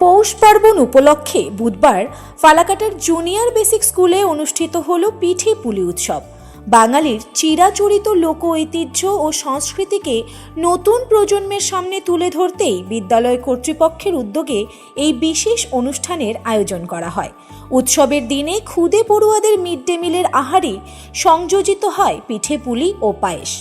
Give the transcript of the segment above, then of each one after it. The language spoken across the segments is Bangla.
পৌষ পার্বণ উপলক্ষে বুধবার ফালাকাটার জুনিয়র বেসিক স্কুলে অনুষ্ঠিত হল পিঠে পুলি উৎসব। বাঙালির চিরাচরিত লোক ঐতিহ্য ও সংস্কৃতিকে নতুন প্রজন্মের সামনে তুলে ধরতেই বিদ্যালয় কর্তৃপক্ষের উদ্যোগে এই বিশেষ অনুষ্ঠানের আয়োজন করা হয়। উৎসবের দিনে খুদে পড়ুয়াদের মিড ডে মিলের আহারে সংযোজিত হয় পিঠে পুলি ও পায়েস।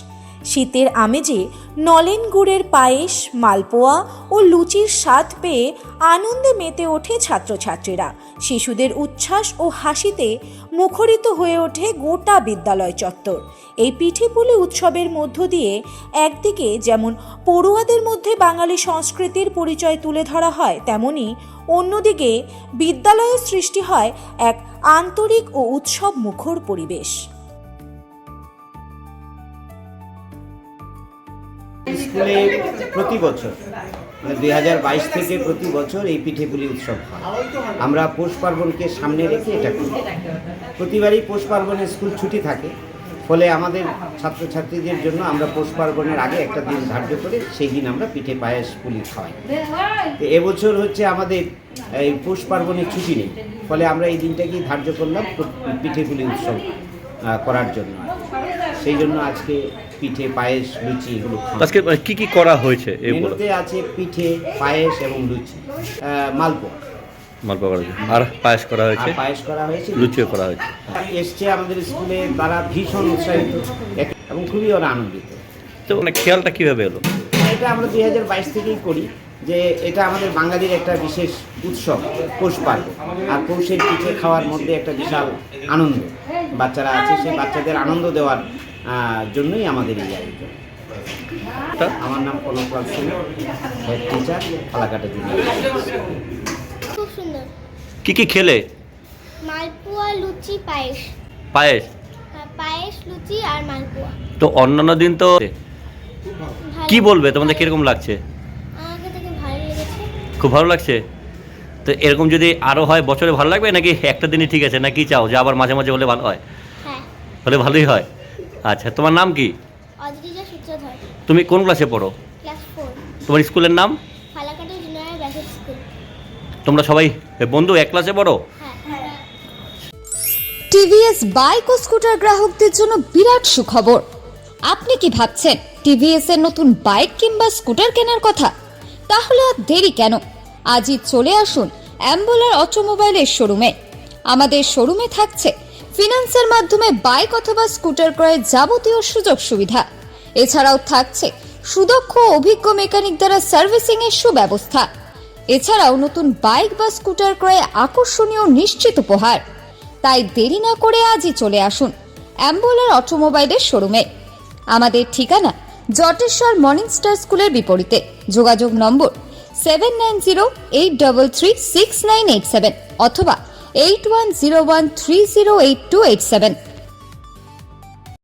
শীতের আমেজে নলেন গুড়ের পায়েস, মালপোয়া ও লুচির স্বাদ পেয়ে আনন্দে মেতে ওঠে ছাত্রছাত্রীরা। শিশুদের উচ্ছ্বাস ও হাসিতে মুখরিত হয়ে ওঠে গোটা বিদ্যালয় চত্বর। এই পিঠেপুলি উৎসবের মধ্য দিয়ে একদিকে যেমন পড়ুয়াদের মধ্যে বাঙালি সংস্কৃতির পরিচয় তুলে ধরা হয়, তেমনি অন্যদিকে বিদ্যালয়ে সৃষ্টি হয় এক আন্তরিক ও উৎসব মুখর পরিবেশ। স্কুলে প্রতি বছর মানে দুই হাজার বাইশ থেকে প্রতি বছর এই পিঠেপুলি উৎসব হয়। আমরা পৌষ পার্বণকে সামনে রেখে এটা করি। প্রতিবারই পৌষ পার্বণে স্কুল ছুটি থাকে, ফলে আমাদের ছাত্রছাত্রীদের জন্য আমরা পৌষ পার্বণের আগে একটা দিন ধার্য করে সেই দিন আমরা পিঠে পায়েস পুলি খাওয়াই। তো এবছর হচ্ছে আমাদের এই পৌষ পার্বণের ছুটি নেই, ফলে আমরা এই দিনটাকেই ধার্য করলাম পিঠে পুলি উৎসব করার জন্য। সেই জন্য আজকে পিঠে পায়েস লুচি এগুলো আজকে মানে কি কি করা হয়েছে মেনুতে আছে পিঠে পায়েস এবং লুচি। মালপোয়া। মালপা করা হয়েছে। আর পায়েস করা হয়েছে? পায়েস করা হয়েছে। লুচিও করা হয়েছে। এসছে আমাদের স্কুলে তারা ভীষণ উৎসাহিত এবং খুবই ওরা আনন্দিত। তো মানে খেয়ালটা কীভাবে এলো? এটা আমরা দুই হাজার বাইশ থেকেই করি যে এটা আমাদের বাঙালির একটা বিশেষ উৎসব পৌষ পার্বণ। আর পৌষের পিঠে খাওয়ার মধ্যে একটা বিশাল আনন্দ। বাচ্চারা আছে সেই বাচ্চাদের আনন্দ দেওয়ার জন্যই আমাদের এই আয়োজন আমার নাম Kanaklal Singh head teacher Falakata junior খুব সুন্দর। কি কি খেলে? মালপোয়া লুচি পায়েস। পায়েস? পায়েস লুচি আর মালপোয়া। তো অন্যান্য দিন তো। কি বলবে? তোমাদের কীরকম লেগেছে। খুব ভালো লাগছে? তো এরকম যদি আরও হয় বছরে ভালো লাগবে নাকি একটা দিনই ঠিক আছে? নাকি চাও? যে আবার মাঝে মাঝে হলে ভালো হয়? হ্যাঁ। হলে ভালোই হয়। আচ্ছা তোমার নাম কি? তুমি কোন ক্লাসে পড়ো? তোমার স্কুলের নাম? Falakata junior basic school. তোমরা সবাই বন্ধু এক ক্লাসে পড়ো? হ্যাঁ। টিভিএস বাইক ও স্কুটার গ্রাহকদের জন্য বিরাট সুখবর। আপনি কি ভাবছেন টিভিএস এর নতুন বাইক কিংবা স্কুটার কেনার কথা? তাহলে আর দেরি কেন? আজই চলে আসুন অ্যাম্বুলার অটোমোবাইলের শোরুমে। আমাদের শোরুমে থাকছে ফিনান্সের মাধ্যমে বাইক অথবা স্কুটার ক্রয়ের যাবতীয় সুযোগ সুবিধা। এছাড়াও থাকছে সুদক্ষ অভিজ্ঞ মেকানিক দ্বারা সার্ভিসিং এর সুব্যবস্থা। এছাড়াও নতুন বাইক বা স্কুটার ক্রয়ে আকর্ষণীয় নিশ্চিত উপহার। তাই দেরি না করে আজই চলে আসুন অ্যাম্বুলার অটোমোবাইলের শোরুমে। আমাদের ঠিকানা জটেশ্বর মর্নিং স্টার স্কুলের বিপরীতে। যোগাযোগ নম্বর seven nine zero eight double three six nine eight seven অথবা eight one zero one three zero eight two eight seven